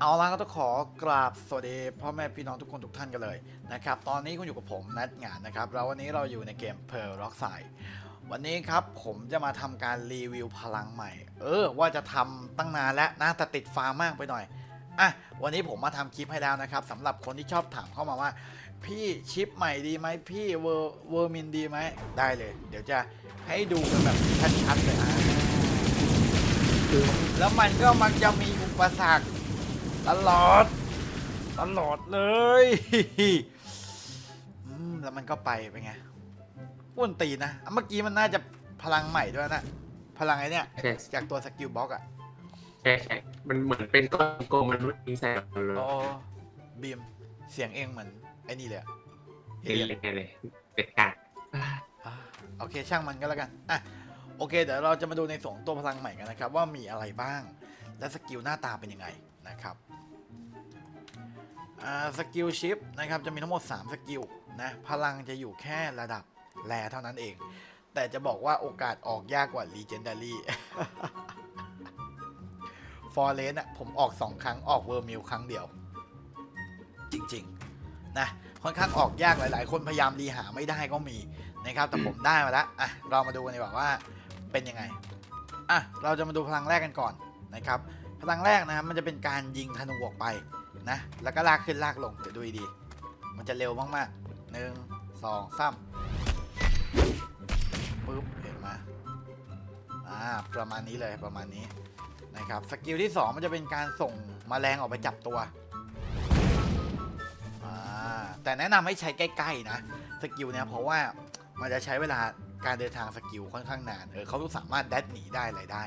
เอาละก็ต้องขอกราบสวัสดีพ่อแม่พี่น้องทุกคนทุกท่านกันเลยนะครับตอนนี้คุณอยู่กับผมนัดงานนะครับแล้ววันนี้เราอยู่ในเกม Pearl Rock s i d e วันนี้ครับผมจะมาทำการรีวิวพลังใหม่ เออ ว่าจะทำตั้งนานแล้วนะแต่ติดฟาร์มมากไปหน่อยอะวันนี้ผมมาทำคลิปให้แล้วนะครับสำหรับคนที่ชอบถามเข้ามาว่า พี่ชิปใหม่ดีไหมพี่เวอร์เวอร์มินดีไหมได้เลย เดี๋ยวจะให้ดูกันแบบชัดๆเลยอะแล้วมันก็มักจะมีอุปสรรค ตลอด ตลอดเลยอืมแล้วมันก็ไปเป็นไงอ้วนตีนนะอะเมื่อกี้มันน่าจะพลังใหม่ด้วยนะ พลังไอ้เนี่ยใช่จากตัวสกิลบ็อกอะใช่ใช่มันเหมือนเป็นก้อนโกลมนุษย์ยิงใส่เราเลยโอ้บีมเสียงเองเหมือนไอ้นี่เลยอะเห็นเลยเห็นเลยเป็ดกาดอะโอเคช่างมันก็แล้วกันอะโอเคเดี๋ยวเราจะมาดูในส่วนของตัวพลังใหม่กันนะครับ ว่ามีอะไรบ้าง และสกิลหน้าตาเป็นยังไงนะครับอ่า สกิลชิปนะครับจะมีทั้งหมด 3 สกิลนะพลังจะอยู่แค่ระดับแรเท่านั้นเอง แต่จะบอกว่าโอกาสออกยากกว่า Legendary ฟอร์เรนอะผมออก 2 ครั้งออกเวอร์มิลครั้งเดียว จริงๆนะค่อนข้างออกยากหลาย ๆ คนพยายามรีหาไม่ได้ก็มีนะครับแต่ผมได้มาแล้วอะเรามาดูกันดีกว่าว่าเป็นยังไงอะเราจะมาดูพลังแรกกันก่อนนะครับ พลังแรกนะครับมันจะเป็นการยิงธนูออกไป นะ แล้วก็ลากขึ้นลากลง เดี๋ยวดูดี มันจะเร็วมากๆหนึ่งสองสามปึ๊บเห็นไหมอ่าประมาณนี้เลยประมาณนี้นะครับสกิลที่สองมันจะเป็นการส่งมแมลงออกไปจับตัวอ่าแต่แนะนำให้ใช้ใกล้ๆนะสกิลเนี่ยเพราะว่ามันจะใช้เวลาการเดินทางสกิลค่อนข้างนานเออเขาสามารถแดดหนีได้อะไรได้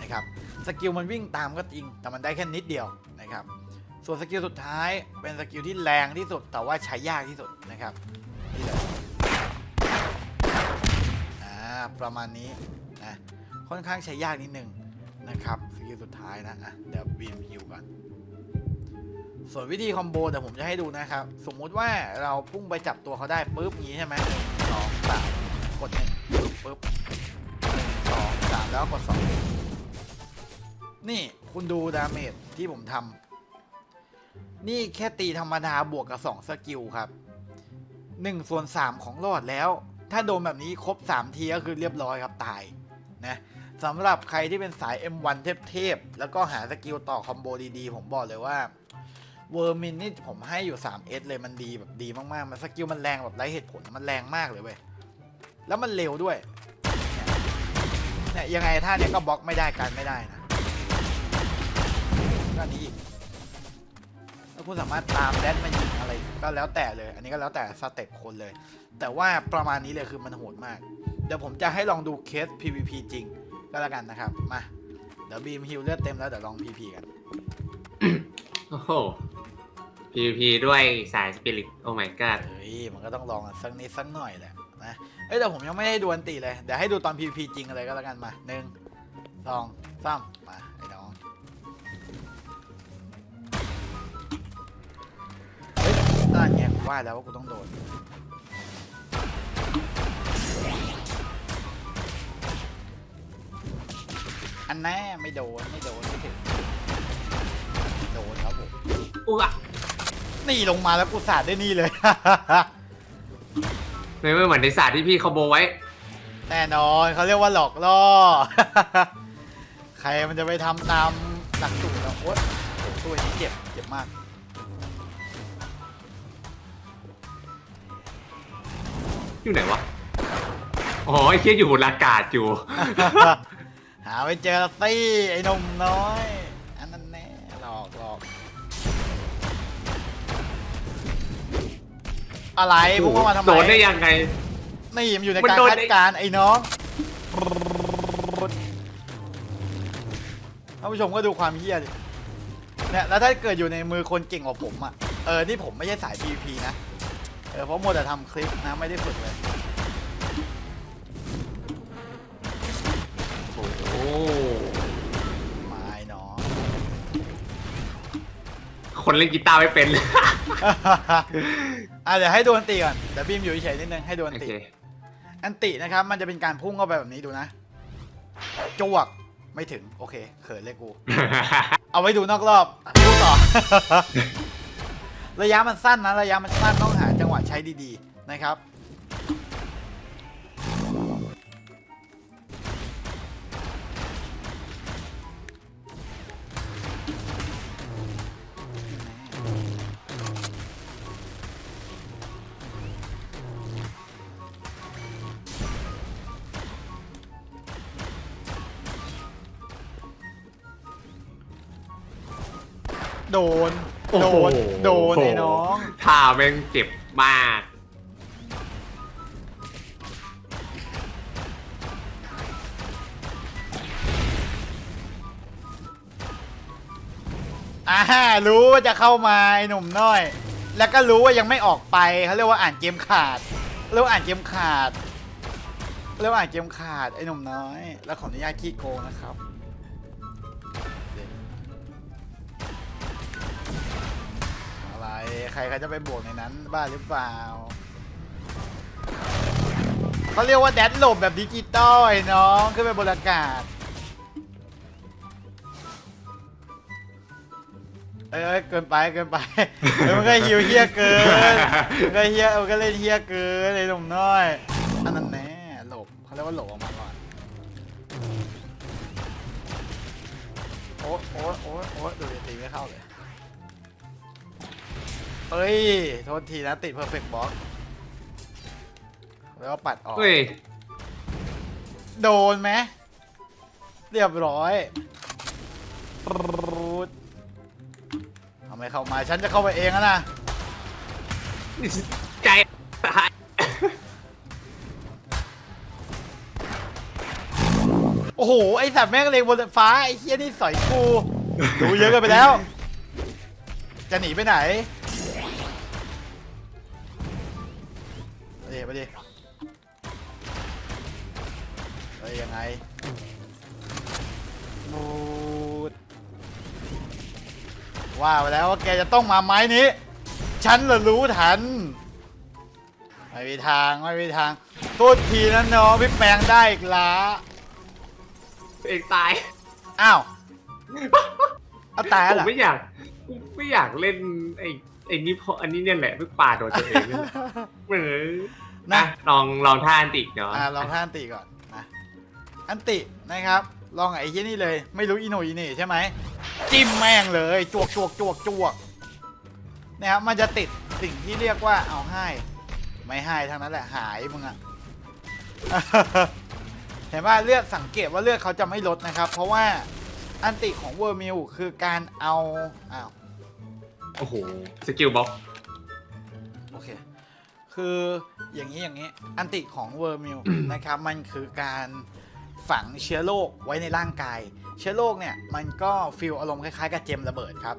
นะครับสกิลมันวิ่งตามก็จริงแต่มันได้แค่นิดเดียวนะครับ ส่วนสกิลสุดท้ายเป็นสกิลที่แรงที่สุดแต่ว่าใช้ยากที่สุดนะครับนี่เลยอ่าประมาณนี้นะค่อนข้างใช้ยากนิดนึงนะครับสกิลสุดท้ายนะอะเดี๋ยวบีมฮิวก่อนส่วนวิธีคอมโบเดี๋ยวผมจะให้ดูนะครับ สมมุติว่าเราพุ่งไปจับตัวเขาได้ปุ๊บย่างนี้ใช่ไหมหนึ่งสองสามกดหนึ่งปุ๊บปุ๊บหนึ่งสองสามแล้วกดสองนี่คุณดูดาเมจที่ผมทำ นี่แค่ตีธรรมดาบวกกับสองสกิลครับหนึ่งส่วนสามของหลอดแล้ว ถ้าโดนแบบนี้ครบสามทีก็คือเรียบร้อยครับตายนะสำหรับใครที่เป็นสาย M1 เทพๆ แล้วก็หาสกิลต่อคอมโบดีๆ ผมบอกเลยว่าเวอร์มินนี่ผมให้อยู่ 3S เลยมันดีแบบดีมากๆ มันสกิลมันแรงแบบไร้เหตุผลมันแรงมากเลยเว้ย แล้วมันเร็วด้วย เนี่ยยังไงท่าเนี้ยก็บล็อกไม่ได้กันไม่ได้นะก็นี้อีก คุณสามารถตามแดนมายิงอะไรก็แล้วแต่เลย อันนี้ก็แล้วแต่สเต็ปคนเลย แต่ว่าประมาณนี้เลยคือมันโหดมาก เดี๋ยวผมจะให้ลองดูเคส PVP จริงก็แล้วกันนะครับ มา เดี๋ยวบีมฮิลเลือดเต็มแล้วเดี๋ยวลอง PP กัน โอ้โห PVP ด้วยสายสปิริตโอ้ my god เฮ้ยมันก็ต้องลองกันสักนิดสักหน่อยแหละนะ เอ้ยแต่ผมยังไม่ได้ดูอันตีเลย เดี๋ยวให้ดูตอน PVP จริงอะไรก็แล้วกันมาหนึ่งสองสามมาไอ้น้อง ว่าแล้วว่ากูต้องโดนอันแน่ไม่โดนไม่โดนไม่ถึงโดนครับผมอุ๊ยนี่ลงมาแล้วกูสาดได้นี่เลยไม่ไม่เหมือนในศาสตร์ที่พี่เขาโบไว้ แน่นอนเขาเรียกว่าหลอกล่อ ใครมันจะไปทำตามหลักสูตรแล้วโอ๊ยโหตัวนี้เจ็บเจ็บมาก อยู่ไหนวะอ๋อไอ้เคียอยู่บนอากาศอยู่ หาไม่เจอละสิไอ้หนุ่มน้อย อันนั้นแน่หลอกหลอกอะไรพวกมันมาทำไมโดนได้ยังไง นี่มันอยู่ในมันการโดนคาดได้ การณ์ไอ้น้องท่านผู้ชมก็ดูความเฮี้ยดิเนี่ยแล้วถ้าเกิดอยู่ในมือคนเก่งกว่าผมอะเออนี่ผมไม่ใช่สาย PVP นะ เออเพราะโมวแต่ทำคลิปนะไม่ได้ฝึกเลย โอ้โหไม่เนาะ คนเล่นกีตาร์ไม่เป็นอะเดี๋ยวให้ดูอันติก่อนเดี๋ยวบีมอยู่เฉยๆนิดนึงให้ดูอันโอติ เค อันตินะครับ มันจะเป็นการพุ่งเข้าไปแบบนี้ดูนะจวกไม่ถึง โอเคเขินเลยกู เอาไว้ดูนอกรอบอะพูดต่อ ระยะมันสั้นนะ ระยะมันสั้นต้องหา จังหวะใช้ดีๆนะครับ โดน โดน โดนไอ้น้อง ท่าแม่งเจ็บ มาก อ่ารู้ว่าจะเข้ามาไอ้หนุ่มน้อย แล้วก็รู้ว่ายังไม่ออกไปเขาเรียกว่าอ่านเกมขาดเรียกว่าอ่านเกมขาดเรียกว่าอ่านเกมขาดไอ้หนุ่มน้อย แล้วขออนุญาตขี้โกงนะครับ ใครเขาจะไปบวกในนั้น บ้าหรือเปล่าเขาเรียกว่าแดดหลบแบบดิจิตอลไอ้น้องขึ้นไปบนอากาศเอ้ยเกินไปเกินไปเออมันก็ฮิวเฮียเกินมันก็เฮียมันก็เล่นเฮียเกินไอ้หนุ่มน้อยอันนั้นแน่หลบเขาเรียกว่าหลบออกมาก่อนโอ๊ยโอ๊ยโอ๊ยโอ๊ยดูดิตีไม่เข้าเลย เฮ้ย โทษทีนะติดเพอร์เฟกต์บ็อกแล้วก็ปัดออก เฮ้ย โดนไหมเรียบร้อยปรูดทำไมเข้ามา ฉันจะเข้าไปเองอะนะ ใจตายโอ้โห ไอสัตว์แม่งเลงบนฟ้า ไอเฮียนี่สอยกู ดูเยอะเกันไปแล้ว จะหนีไปไหน ดิมาดิเฮ้ยยังไงบูดว่าไปแล้วว่าแกจะต้องมาไม้นี้ ฉันละรู้ทัน ไม่มีทางไม่มีทางโทษทีนะน้องพี่แปลงได้อีกละตัวเองตายอ้าวเอาตายผแล้วเหรอมไม่อยากไม่อยากเล่นไอ้ไอ้นี่เพราะอันนี้เนี่ยแหละเพิ่งป่าโดนตัวเองนี่แหละเหมือ นนะนะ ลองลองท่าอันติเนาะอ่าลองท่าอันติก่อนนะ อันตินะครับ ลองไอ้ที่นี่เลย ไม่รู้อีโหนอีเหน่ใช่ไหม จิ้มแม่งเลย จวกจวกจวกจวกนะครับ มันจะติดสิ่งที่เรียกว่าเอาให้ ไม่ให้ทั้งนั้นแหละหายมึงอะเห็นว่าเลือดสังเกตว่าเลือดเขาจะไม่ลดนะครับ เพราะว่าอันติของเวอร์มิลคือการเอาอ้าวโอ้โหสกิลบ็อกโอเค คืออย่างนี้อย่างนี้อันติของเวอร์มิลนะครับมันคือการฝังเชื้อโรคไว้ในร่างกาย เชื้อโรคเนี่ยมันก็ฟีลอารมณ์คล้ายๆกับเจมระเบิดครับ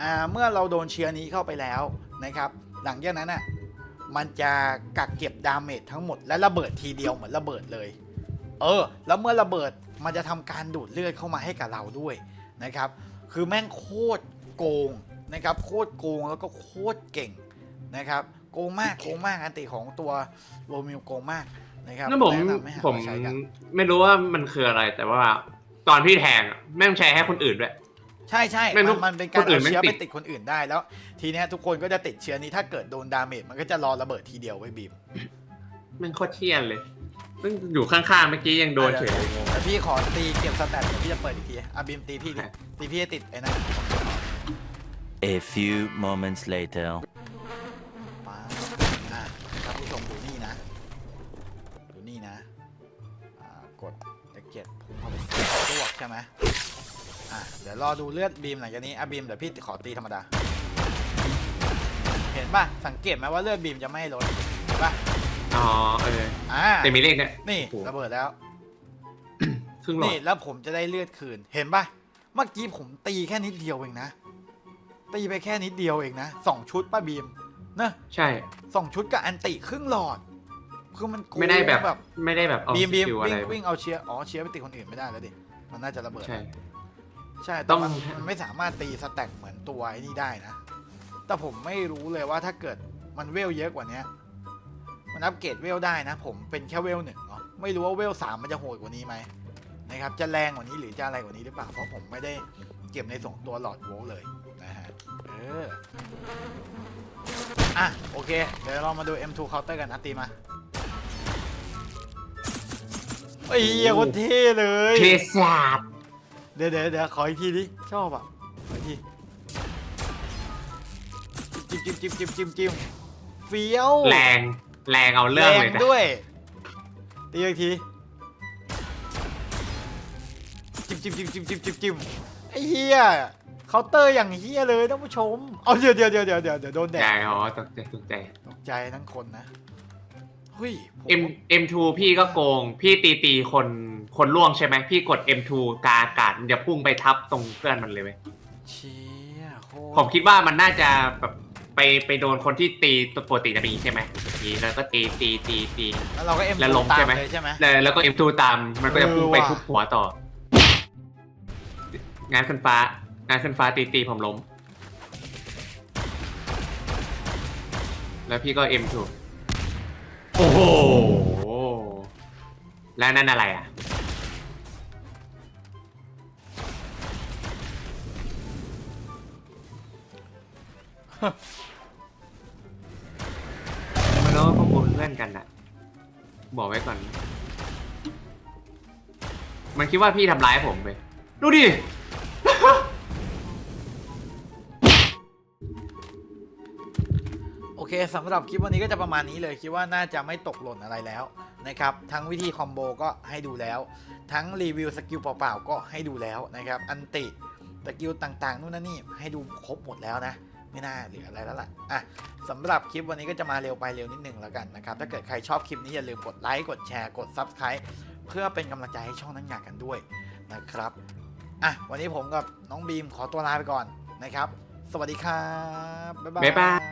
อ่าเมื่อเราโดนเชื้อนี้เข้าไปแล้วนะครับหลังจากนั้นอะมันจะกักเก็บดาเมจทั้งหมดและระเบิดทีเดียวเหมือนระเบิดเลย เออ แล้วเมื่อระเบิดมันจะทำการดูดเลือดเข้ามาให้กับเราด้วยนะครับ คือแม่งโคตรโกงนะครับโคตรโกงแล้วก็โคตรเก่งนะครับโกงมากโกงมากอันติของตัวโรมิวโกงมากนะครับนั่นผมแนะนำให้หาผมมาใช้กัน ไม่รู้ว่ามันคืออะไรแต่ว่า ตอนพี่แทงอะแม่งแชร์ให้คนอื่นด้วย ใช่ใช่ไม่มันรู้มันเป็นการคนอื่เอานไม่เชื้อติไปด ติดคนอื่นได้แล้ว ทีเนี้ยทุกคนก็จะติดเชื้อนี้ถ้าเกิดโดนดาเมจมันก็จะรอระเบิดทีเดียวไว้บีมแม่งโคตรเที่ยนเลยเพิ่งอยู่ข้างๆเมื่อกี้ยังโดนเฉยเลยแต่พี่ขอตีเก็บสแตทเดี๋ยวพี่จะเปิดอีกทีอะบีมตีพี่ดิครับตีพี่ให้ติดไอ้นั่น A few moments later. ใช่ไหมอะเดี๋ยวรอดูเลือดบีมหลังจากนี้อะบีมเดี๋ยวพี่ขอตีธรรมดา เห็นป่ะ สังเกตไหมว่าเลือดบีมจะไม่ลดเห็นป่ะอ๋อเอออ่าแต่มีเลขเนี่ยนี่โอ้โหระเบิดแล้ว ครึ่งหลอนี่ดแล้วผมจะได้เลือดคืน เห็นป่ะ เมื่อกี้ผมตีแค่นิดเดียวเองนะ ตีไปแค่นิดเดียวเองนะสองชุดป้าบีมเนอะใช่สองชุดกับอันติครึ่งหลอดคือมันโกงไม่ได้แบบแบบ ไม่ได้แบบเอาบีมสบีมกิลอะไรวิ่งวิ่งเอาเชียร์อ๋อเชียร์ไปติดคนอื่นไม่ได้แล้วดิ มันน่าจะระเบิด ใช่ ใช่ต้แต่องมันมันไม่สามารถตีสแต็กเหมือนตัวไอ้นี่ได้นะ แต่ผมไม่รู้เลยว่าถ้าเกิดมันเวลเยอะกว่านี้มันอัปเกรดเวลได้นะ ผมเป็นแค่เวลหนึ่งเนาะไม่รู้ว่าเวลสามมันจะโหดกว่านี้ไหมนะครับ จะแรงกว่านี้หรือจะอะไรกว่านี้หรือเปล่า เพราะผมไม่ได้เก็บในส่งตัวหลอดโวลต์เลยนะฮะ เออ อะ โอเค เดี๋ยวเรามาดู M2 Counter กันนะตีมา ไอ้ยเหี้ยคนเท่เลยเทสลาดเดี๋ยวเดี๋ยวเดี๋ยวขออีกทีดิชอบอะขออีกทีจิ้มจิ้มจิ้มจิ้มจิ้มจิ้มเฟี้ยวแรงแรงเอาเรื่องเลยแรนะด้วยตีอีกทีจิ้มจิ้มจิ้มจิ้มจิ้มจิ้มจิ้มไอ้เฮียเคาน์เตอร์อย่างเฮียเลยท่านผู้ชมเอาเดี๋ยวเดี๋ยวเดี๋ยวเดี๋ยวเดี๋ยวเดี๋ยวโดนแดใช่ดอ๋อตกใจตกใจตกใจทั้งคนนะ เฮ้ยผม M M2 พี่ก็โกง พี่ตีตีคนคนล่วงใช่ไหมพี่กด M2 กาอากาศมันจะพุ่งไปทับตรงเพื่อนมันเลยเว้ยเชี่ยโคตรผมคิดว่ามันน่าจะแบบไปไปโดนคนที่ตีตัวปกติจะเป็นอย่างนี้ใช่ไหมอย่างนี้แล้วก็ตีตีตีตี แล้วเราก็เอ็มแล้วล้มตาใช่มไหม เลยใช่ไหม แล้วแล้วก็ M2 ตามมันก็จะพุ่งไปเออว่ะ ทุบหัวต่อ งานขึ้นฟ้างานขึ้นฟ้าตีตีผมล้ม แล้วพี่ก็ M2 โอ้โห แล้วนั่นอะไรอะไม่รู้ว่าพวกคุณเพื่อนกันอะบอกไว้ก่อน มันคิดว่าพี่ทำร้ายผมไป ดูดิ เคสำหรับคลิปวันนี้ก็จะประมาณนี้เลยคิดว่าน่าจะไม่ตกหล่นอะไรแล้วนะครับทั้งวิธีคอมโบก็ให้ดูแล้ว ทั้งรีวิวสกิลเปล่าๆก็ให้ดูแล้วนะครับอันติสกิลต่างๆนู่นนั่นนี่ให้ดูครบหมดแล้วนะไม่น่าเหลืออะไรแล้วล่ะ อะสำหรับคลิปวันนี้ก็จะมาเร็วไปเร็วนิดหนึ่งแล้วกันนะครับ ถ้าเกิดใครชอบคลิปนี้อย่าลืมกดไลค์ กดแชร์ กด Subscribe เพื่อเป็นกำลังใจให้ช่องนักงานกันด้วยนะครับ อะ วันนี้ผมกับน้องบีมขอตัวลาไปก่อนนะครับ สวัสดีครับ บ๊ายบาย